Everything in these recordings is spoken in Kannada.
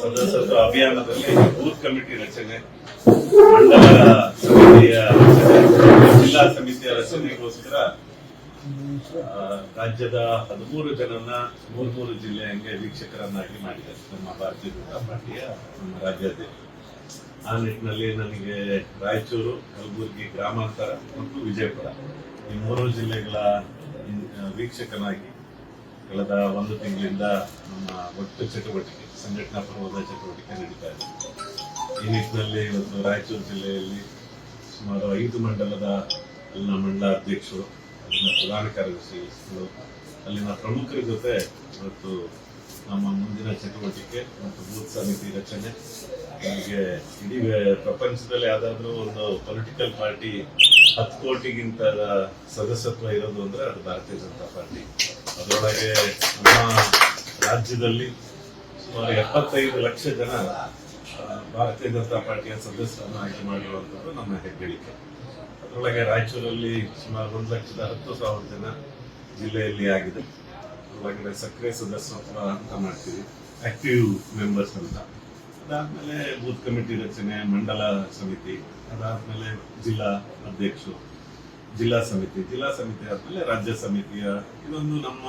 ಸದಸ್ಯತ್ವ ಅಭಿಯಾನದಲ್ಲಿ ಬೂತ್ ಕಮಿಟಿ ರಚನೆ, ಮಂಡಲ ಸಮಿತಿಯ ರಚನೆ, ಜಿಲ್ಲಾ ಸಮಿತಿಯ ರಚನೆಗೋಸ್ಕರ ರಾಜ್ಯದ ಹದಿಮೂರು ಜನನ್ನ ಮೂರು ಮೂರು ಜಿಲ್ಲೆಯಂಗೆ ವೀಕ್ಷಕರನ್ನಾಗಿ ಮಾಡಿದ್ದಾರೆ. ನಮ್ಮ ಭಾರತೀಯ ಜನತಾ ಪಾರ್ಟಿಯ ನಮ್ಮ ರಾಜ್ಯಾಧ್ಯಕ್ಷ ಆ ನಿಟ್ಟಿನಲ್ಲಿ ನನಗೆ ರಾಯಚೂರು, ಕಲಬುರಗಿ ಗ್ರಾಮಾಂತರ ಮತ್ತು ವಿಜಯಪುರ ಈ ಮೂರು ಜಿಲ್ಲೆಗಳ ವೀಕ್ಷಕನಾಗಿ ಕಳೆದ ಒಂದು ತಿಂಗಳಿಂದ ನಮ್ಮ ಒಟ್ಟು ಚಟುವಟಿಕೆ ಸಂಘಟನಾ ಪರ್ವದ ಚಟುವಟಿಕೆ ನಡೀತಾ ಇದೆ. ಈ ನಿಟ್ಟಿನಲ್ಲಿ ಇವತ್ತು ರಾಯಚೂರು ಜಿಲ್ಲೆಯಲ್ಲಿ ಸುಮಾರು ಐದು ಮಂಡಲದ ಅಲ್ಲಿನ ಮಂಡಲ ಅಧ್ಯಕ್ಷರು, ಅಲ್ಲಿನ ಪ್ರಧಾನ ಕಾರ್ಯದರ್ಶಿ ಅಲ್ಲಿನ ಪ್ರಮುಖರ ಜೊತೆ ಇವತ್ತು ನಮ್ಮ ಮುಂದಿನ ಚಟುವಟಿಕೆ ಮತ್ತು ಬೂತ್ ಸಮಿತಿ ರಚನೆ ನಮಗೆ ಇಡೀ ಪ್ರಪಂಚದಲ್ಲಿ ಯಾವುದಾದ್ರೂ ಒಂದು ಪೊಲಿಟಿಕಲ್ ಪಾರ್ಟಿ ಹತ್ತು ಕೋಟಿಗಿಂತ ಸದಸ್ಯತ್ವ ಇರೋದು ಅಂದರೆ ಅದು ಭಾರತೀಯ ಜನತಾ ಪಾರ್ಟಿ. ಅದರೊಳಗೆ ನಮ್ಮ ರಾಜ್ಯದಲ್ಲಿ ಸುಮಾರು ಎಪ್ಪತ್ತೈದು ಲಕ್ಷ ಜನ ಭಾರತೀಯ ಜನತಾ ಪಾರ್ಟಿಯ ಸದಸ್ಯರನ್ನು ಆಯ್ಕೆ ಮಾಡಿರುವಂಥದ್ದು ನಮ್ಮ ಹೆಗ್ಗಳಿಕೆ. ಅದರೊಳಗೆ ರಾಯಚೂರಲ್ಲಿ ಸುಮಾರು ಒಂದು ಲಕ್ಷದ ಹತ್ತು ಸಾವಿರ ಜನ ಜಿಲ್ಲೆಯಲ್ಲಿ ಆಗಿದೆ. ಒಳಗಡೆ ಸಕ್ರಿಯ ಸದಸ್ಯತ್ವ ಅಂತ ಮಾಡ್ತೀವಿ ಆಕ್ಟಿವ್ ಮೆಂಬರ್ಸ್ ಅಂತ. ಅದಾದಮೇಲೆ ಬೂತ್ ಕಮಿಟಿ ರಚನೆ, ಮಂಡಲ ಸಮಿತಿ, ಅದಾದಮೇಲೆ ಜಿಲ್ಲಾ ಅಧ್ಯಕ್ಷರು. ಜಿಲ್ಲಾ ಸಮಿತಿ ಜಿಲ್ಲಾ ಸಮಿತಿ ಆದ್ಮೇಲೆ ರಾಜ್ಯ ಸಮಿತಿಯ ಇದೊಂದು ನಮ್ಮ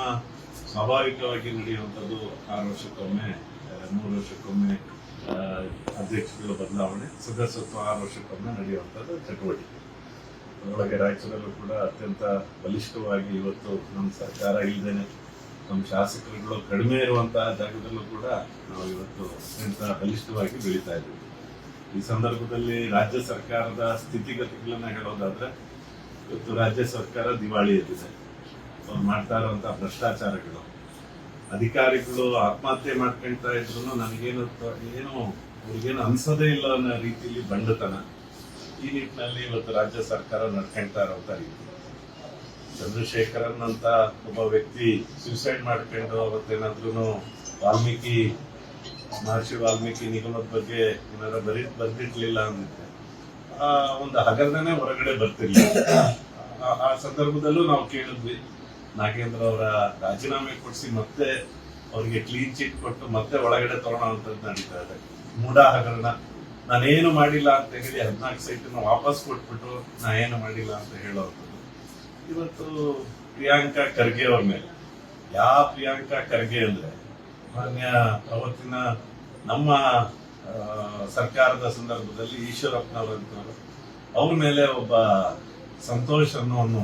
ಸ್ವಾಭಾವಿಕವಾಗಿ ನಡೆಯುವಂಥದ್ದು ಆರು ವರ್ಷಕ್ಕೊಮ್ಮೆ ಮೂರು ವರ್ಷಕ್ಕೊಮ್ಮೆ ಆ, ಅಧ್ಯಕ್ಷರುಗಳ ಬದಲಾವಣೆ ಸದಸ್ಯತ್ವ ಆರು ವರ್ಷಕ್ಕೊಮ್ಮೆ ನಡೆಯುವಂಥದ್ದು ಚಟುವಟಿಕೆ. ಅದರೊಳಗೆ ರಾಯಚೂರಲ್ಲೂ ಕೂಡ ಅತ್ಯಂತ ಬಲಿಷ್ಠವಾಗಿ ಇವತ್ತು ನಮ್ಮ ಸರ್ಕಾರ ಇಲ್ಲದೇನೆ ನಮ್ಮ ಶಾಸಕರುಗಳು ಕಡಿಮೆ ಇರುವಂತಹ ಜಾಗದಲ್ಲೂ ಕೂಡ ನಾವು ಇವತ್ತು ಅತ್ಯಂತ ಬಲಿಷ್ಠವಾಗಿ ಬೆಳೀತಾ ಇದ್ದೀವಿ. ಈ ಸಂದರ್ಭದಲ್ಲಿ ರಾಜ್ಯ ಸರ್ಕಾರದ ಸ್ಥಿತಿಗತಿಗಳನ್ನ ಹೇಳೋದಾದ್ರೆ ಇವತ್ತು ರಾಜ್ಯ ಸರ್ಕಾರ ದಿವಾಳಿ ಎದ್ದಿದೆ. ಅವ್ರು ಮಾಡ್ತಾ ಇರುವಂತಹ ಭ್ರಷ್ಟಾಚಾರಗಳು. ಅಧಿಕಾರಿಗಳು ಆತ್ಮಹತ್ಯೆ ಮಾಡ್ಕೊಂತಾ ಇದ್ರು ನನಗೇನು ಏನು ಅವ್ರಿಗೇನು ಅನ್ಸೋದೇ ಇಲ್ಲ ಅನ್ನೋ ರೀತಿಯಲ್ಲಿ ಬಂಡತನ. ಈ ನಿಟ್ಟಿನಲ್ಲಿ ಇವತ್ತು ರಾಜ್ಯ ಸರ್ಕಾರ ನಡ್ಕೊಂತಾ ಇರುವಂತ ರೀತಿ. ಚಂದ್ರಶೇಖರನ್ ಒಬ್ಬ ವ್ಯಕ್ತಿ ಸೂಸೈಡ್ ಮಾಡ್ಕೊಂಡು ಅವತ್ತೇನಾದ್ರೂ ವಾಲ್ಮೀಕಿ, ಮಹರ್ಷಿ ವಾಲ್ಮೀಕಿ ನಿಗಮದ ಬಗ್ಗೆ ಏನಾರ ಬರೀ ಬರ್ದಿಟ್ಲಿಲ್ಲ ಅಂದಿದ್ರೆ ಆ ಒಂದು ಹಗರಣನೇ ಹೊರಗಡೆ ಬರ್ತಿಲ್ಲ ಆ- ಸಂದರ್ಭದಲ್ಲೂ ನಾವು ಕೇಳಿದ್ವಿ. ನಾಗೇಂದ್ರ ಅವರ ರಾಜೀನಾಮೆ ಕೊಡಿಸಿ ಮತ್ತೆ ಅವರಿಗೆ ಕ್ಲೀನ್ ಚಿಟ್ ಕೊಟ್ಟು ಮತ್ತೆ ಒಳಗಡೆ ತಗೊಳ್ಳೋವಂಥದ್ದು ನಡೀತಾ ಇದೆ. ಮೂಡ ಹಗರಣ. ನಾನೇನು ಮಾಡಿಲ್ಲ ಅಂತ ಹೇಳಿ ಹದಿನಾಲ್ಕು ಸೈಟನ್ನು ವಾಪಸ್ ಕೊಟ್ಬಿಟ್ಟು ನಾ ಏನು ಮಾಡಿಲ್ಲ ಅಂತ ಹೇಳೋವಂಥದ್ದು ಇವತ್ತು ಪ್ರಿಯಾಂಕಾ ಖರ್ಗೆ ಅವ್ರ ಮೇಲೆ. ಯಾವ ಪ್ರಿಯಾಂಕಾ ಖರ್ಗೆ ಅಂದ್ರೆ ಮಾನ್ಯ ಅವತ್ತಿನ ನಮ್ಮ ಸರ್ಕಾರದ ಸಂದರ್ಭದಲ್ಲಿ ಈಶ್ವರಪ್ಪನವರಂತವರು ಅವ್ರ ಮೇಲೆ ಒಬ್ಬ ಸಂತೋಷ್ ಅನ್ನೋನು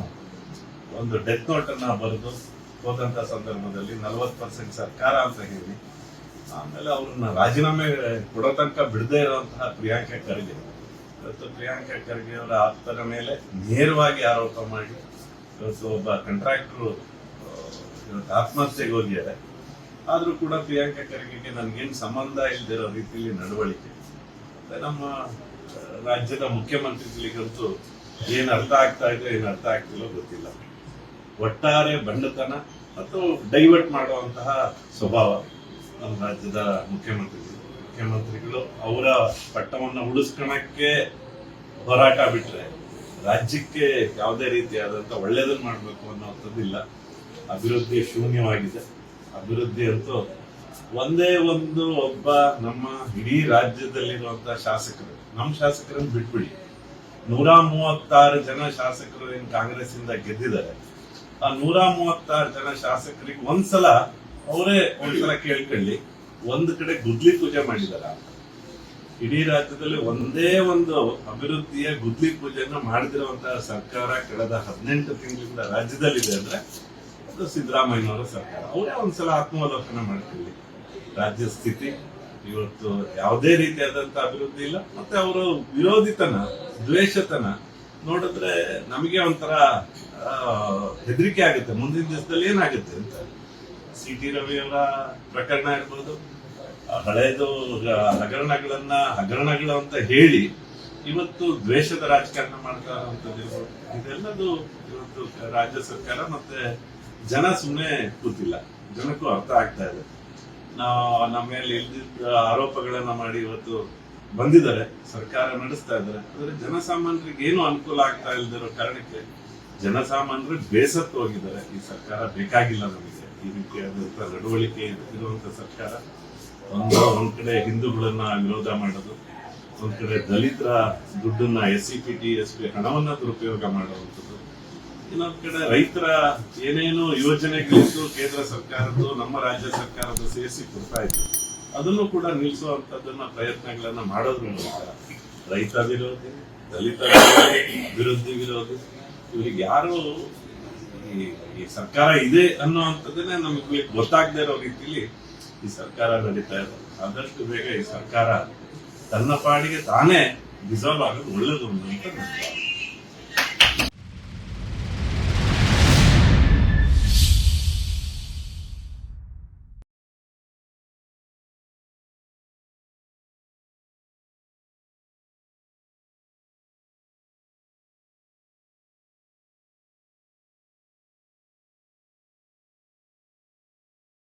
ಒಂದು ಡೆತ್ ನೋಟ್ ಅನ್ನ ಬರೆದು ಹೋದಂತ ಸಂದರ್ಭದಲ್ಲಿ ನಲವತ್ತು ಪರ್ಸೆಂಟ್ ಸರ್ಕಾರ ಅಂತ ಹೇಳಿ, ಆಮೇಲೆ ಅವ್ರನ್ನ ರಾಜೀನಾಮೆ ಕೊಡೋ ತನಕ ಬಿಡದೇ ಇರುವಂತಹ ಪ್ರಿಯಾಂಕ ಖರ್ಗೆ ಇವತ್ತು ಪ್ರಿಯಾಂಕ ಖರ್ಗೆ ಅವರ ಆಪ್ತರ ಮೇಲೆ ನೇರವಾಗಿ ಆರೋಪ ಮಾಡಿ, ಇವತ್ತು ಒಬ್ಬ ಕಾಂಟ್ರಾಕ್ಟರ್ ಇವತ್ತು ಆತ್ಮಹತ್ಯೆಗೆ ಹೋಗಿದ್ದಾರೆ. ಆದ್ರೂ ಕೂಡ ಪ್ರಿಯಾಂಕಾ ಖರ್ಗೆಗೆ ನನಗೇನು ಸಂಬಂಧ ಇಲ್ದಿರೋ ರೀತಿಯಲ್ಲಿ ನಡವಳಿಕೆ. ನಮ್ಮ ರಾಜ್ಯದ ಮುಖ್ಯಮಂತ್ರಿಗಳಿಗಂತೂ ಏನು ಅರ್ಥ ಆಗ್ತಾ ಇದೆ ಏನು ಅರ್ಥ ಆಗ್ತಿಲ್ಲ ಗೊತ್ತಿಲ್ಲ. ಒಟ್ಟಾರೆ ಬಂಡತನ ಮತ್ತು ಡೈವರ್ಟ್ ಮಾಡುವಂತಹ ಸ್ವಭಾವ ನಮ್ಮ ರಾಜ್ಯದ ಮುಖ್ಯಮಂತ್ರಿಗಳು. ಮುಖ್ಯಮಂತ್ರಿಗಳು ಅವರ ಪಟ್ಟವನ್ನು ಉಳಿಸ್ಕೊಳಕ್ಕೆ ಹೋರಾಟ ಬಿಟ್ಟರೆ ರಾಜ್ಯಕ್ಕೆ ಯಾವುದೇ ರೀತಿಯಾದಂತ ಒಳ್ಳೆಯದನ್ನು ಮಾಡಬೇಕು ಅನ್ನೋದಿಲ್ಲ ಅಭಿವೃದ್ಧಿ ಶೂನ್ಯವಾಗಿದೆ. ಅಭಿವೃದ್ಧಿ ಅಂತೂ ಒಂದೇ ಒಂದು ಒಬ್ಬ ನಮ್ಮ ಇಡೀ ರಾಜ್ಯದಲ್ಲಿರುವಂತಹ ಶಾಸಕರು ನಮ್ಮ ಶಾಸಕರನ್ನು ಬಿಟ್ಬಿಡಿ. ನೂರ ಮೂವತ್ತಾರು ಜನ ಶಾಸಕರು ಏನು ಕಾಂಗ್ರೆಸ್ ಇಂದ ಗೆದ್ದಿದ್ದಾರೆ. ಆ ನೂರ ಮೂವತ್ತಾರು ಜನ ಶಾಸಕರಿಗೆ ಒಂದ್ಸಲ ಅವರೇ ಒಂದ್ಸಲ ಕೇಳ್ಕೊಳ್ಳಿ, ಒಂದ್ ಕಡೆ ಗುದ್ಲಿ ಪೂಜೆ ಮಾಡಿದಾರ? ಇಡೀ ರಾಜ್ಯದಲ್ಲಿ ಒಂದೇ ಒಂದು ಅಭಿವೃದ್ಧಿಯ ಗುದ್ಲಿ ಪೂಜೆಯನ್ನ ಮಾಡದಿರುವಂತಹ ಸರ್ಕಾರ ಕಳೆದ ಹದಿನೆಂಟು ತಿಂಗಳಿಂದ ರಾಜ್ಯದಲ್ಲಿದೆ ಅಂದ್ರೆ ಅದು ಸಿದ್ದರಾಮಯ್ಯನವರ ಸರ್ಕಾರ. ಅವರೇ ಒಂದ್ಸಲ ಆತ್ಮಾವಲೋಕನ ಮಾಡ್ತೀವಿ ರಾಜ್ಯ ಸ್ಥಿತಿ, ಇವತ್ತು ಯಾವುದೇ ರೀತಿಯಾದಂತ ಅಭಿವೃದ್ಧಿ ಇಲ್ಲ. ಮತ್ತೆ ಅವರು ವಿರೋಧಿತನ, ದ್ವೇಷತನ ನೋಡಿದ್ರೆ ನಮಗೆ ಒಂಥರ ಹೆದರಿಕೆ ಆಗುತ್ತೆ. ಮುಂದಿನ ದಿವಸದಲ್ಲಿ ಏನಾಗುತ್ತೆ ಅಂತ. ಸಿ ಟಿ ರವಿಯವರ ಪ್ರಕರಣ ಇರ್ಬೋದು. ಹಳೆಯದು ಹಗರಣಗಳನ್ನ, ಹಗರಣಗಳು ಅಂತ ಹೇಳಿ ಇವತ್ತು ದ್ವೇಷದ ರಾಜಕಾರಣ ಮಾಡ್ತಾ ಇರುವಂತದ್ದು. ಇದೆಲ್ಲದು ಇವತ್ತು ರಾಜ್ಯ ಸರ್ಕಾರ ಮತ್ತೆ ಜನ ಸುಮ್ಮನೆ ಕೂತಿಲ್ಲ. ಜನಕ್ಕೂ ಅರ್ಥ ಆಗ್ತಾ ಇದೆ. ನಾವು ನಮ್ಮ ಮೇಲೆ ಇಲ್ದಿದ್ದ ಆರೋಪಗಳನ್ನ ಮಾಡಿ ಇವತ್ತು ಬಂದಿದ್ದಾರೆ. ಸರ್ಕಾರ ನಡೆಸ್ತಾ ಇದ್ದಾರೆ. ಆದ್ರೆ ಜನಸಾಮಾನ್ಯರಿಗೆ ಏನು ಅನುಕೂಲ ಆಗ್ತಾ ಇಲ್ದಿರೋ ಕಾರಣಕ್ಕೆ ಜನಸಾಮಾನ್ಯರು ಬೇಸತ್ತು ಹೋಗಿದ್ದಾರೆ. ಈ ಸರ್ಕಾರ ಬೇಕಾಗಿಲ್ಲ ನಮಗೆ. ಈ ರೀತಿಯಾದಂಥ ನಡವಳಿಕೆ ಇರುವಂತ ಸರ್ಕಾರ ಒಂದು, ಒಂದ್ ಕಡೆ ಹಿಂದೂಗಳನ್ನ ವಿರೋಧ ಮಾಡೋದು, ಒಂದ್ ಕಡೆ ದಲಿತರ ದುಡ್ಡನ್ನ S C P T, S P ಹಣವನ್ನ ದುರುಪಯೋಗ ಮಾಡುವಂಥದ್ದು. ಇನ್ನೊಂದ್ ಕಡೆ ರೈತರ ಏನೇನು ಯೋಜನೆಗಳಿತ್ತು ಕೇಂದ್ರ ಸರ್ಕಾರದ್ದು, ನಮ್ಮ ರಾಜ್ಯ ಸರ್ಕಾರದ್ದು ಸೇರಿಸಿ ಕೊಡ್ತಾ ಇತ್ತು ಅದನ್ನು ಕೂಡ ನಿಲ್ಲಿಸುವಂತದನ್ನ ಪ್ರಯತ್ನಗಳನ್ನ ಮಾಡೋದ್ರ ಮೂಲಕ ರೈತ ವಿರೋಧಿ, ದಲಿತ ವಿರೋಧಿ ವಿರೋಧಿ, ಇವ್ರಿಗೆ ಯಾರು ಈ- ಸರ್ಕಾರ ಇದೆ ಅನ್ನುವಂಥದ್ದನ್ನೇ ನಮಗೆ ಗೊತ್ತಾಗದೇ ಇರೋ ರೀತಿಲಿ ಈ ಸರ್ಕಾರ ನಡೀತಾ ಇದೆ ಆದಷ್ಟು ಬೇಗ ಈ ಸರ್ಕಾರ ತನ್ನ ಪಾಡಿಗೆ ತಾನೇ ಡಿಸಾಲ್ವ್ ಆಗೋದು ಒಳ್ಳೇದು ಅಂತ.